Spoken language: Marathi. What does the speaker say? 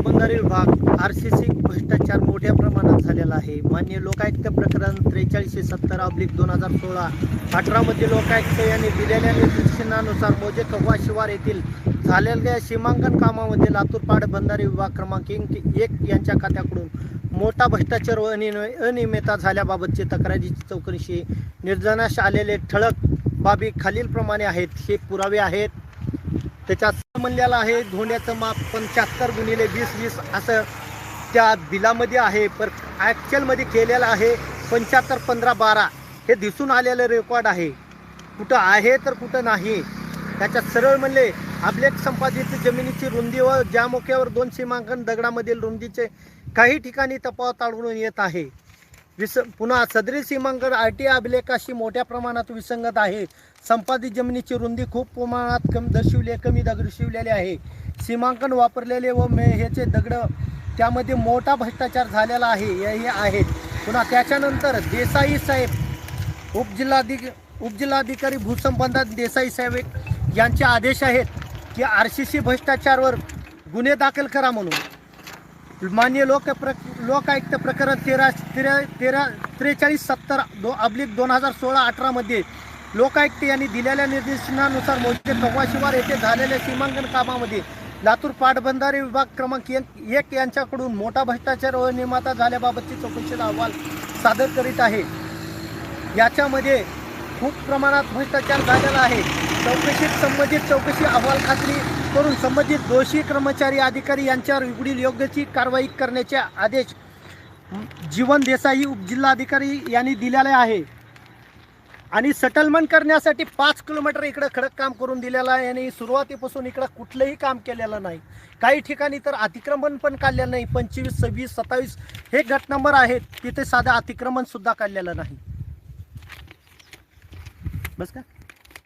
पाटबंधारे विभाग आर सी सी भ्रष्टाचार मोठ्या प्रमाणात झालेला आहे. मान्य लोकायुक्त प्रकरण त्रेचाळीसशे सत्तर अब्लिक दोन हजार सोळा. अठरामध्ये लोकायुक्त यांनी दिलेल्या निर्देशनानुसार मोजे कव्वा शिवार येथील झालेल्या सीमांकन कामामध्ये लातूर बंधारी विभाग क्रमांक एक एक यांच्या खात्याकडून मोठा भ्रष्टाचार व अनि अनियमितता झाल्याबाबतची तक्रारीची चौकशी निर्जनाश आलेले ठळक बाबी खालीलप्रमाणे आहेत. हे पुरावे आहेत. त्याच्यात म्हणलेलं आहे धोण्याचं माप पंच्याहत्तर गुणिले वीस वीस असं त्या बिलामध्ये आहे. पर ॲक्च्युअलमध्ये केलेलं आहे पंच्याहत्तर पंधरा बारा. हे दिसून आलेलं रेकॉर्ड आहे. कुठं आहे तर कुठं नाही. त्याच्यात सरळ म्हणले अभिलेख संपादित जमिनीची रुंदी व ज्या मोक्यावर दोन सीमांकन दगडामधील रुंदीचे काही ठिकाणी तपावत आढळून येत आहे. विस पुन्हा सदरी सीमांकन आर टी अभिलेखाशी मोठ्या प्रमाणात विसंगत आहे. संपादित जमिनीची रुंदी खूप प्रमाणात कमी दर्शवली कमी दर्शवलेली आहे. सीमांकन वापरलेले व मे ह्याचे दगड त्यामध्ये मोठा भ्रष्टाचार झालेला आहे हे आहेत. पुन्हा त्याच्यानंतर देसाई साहेब उपजिल्हाधिक उपजिल्हाधिकारी भूसंबंधात देसाई साहेब यांचे आदेश आहेत की आर सी सी भ्रष्टाचारवर गुन्हे दाखल करा म्हणून. मान्य लोक प्र लोकायुक्त प्रकरण तेरा तेरा तेरा त्रेचाळीस सत्तर दो अब्लिक दोन हजार सोळा अठरामध्ये लोकायुक्त यांनी दिलेल्या निर्देशनानुसार मोहिते कव्वाशिवार येथे झालेल्या सीमांकन कामामध्ये लातूर पाटबंधारे विभाग क्रमांक एक यांच्याकडून मोठा भ्रष्टाचार व निर्माता झाल्याबाबतची चौकशीचा अहवाल सादर करीत आहे. याच्यामध्ये खूप प्रमाणात भ्रष्टाचार झालेला आहे. चौकशीत संबंधित चौकशी अहवाल खात्री करून संबंधित दोषी कर्मचारी अधिकारी यांच्यावर पुढील योग्यची कारवाई करण्याचे आदेश जीवन देसाई उपजिल्हाधिकारी यांनी दिलेले आहे. आणि सेटलमेंट करण्यासाठी पाच किलोमीटर इकडं खडक काम करून दिलेलं आहे आणि सुरुवातीपासून इकडं कुठलंही काम केलेलं नाही. काही ठिकाणी तर अतिक्रमण पण काढलेलं नाही. पंचवीस सव्वीस सत्तावीस हे गट नंबर आहेत. तिथे साधं अतिक्रमणसुद्धा काढलेलं नाही. बस का?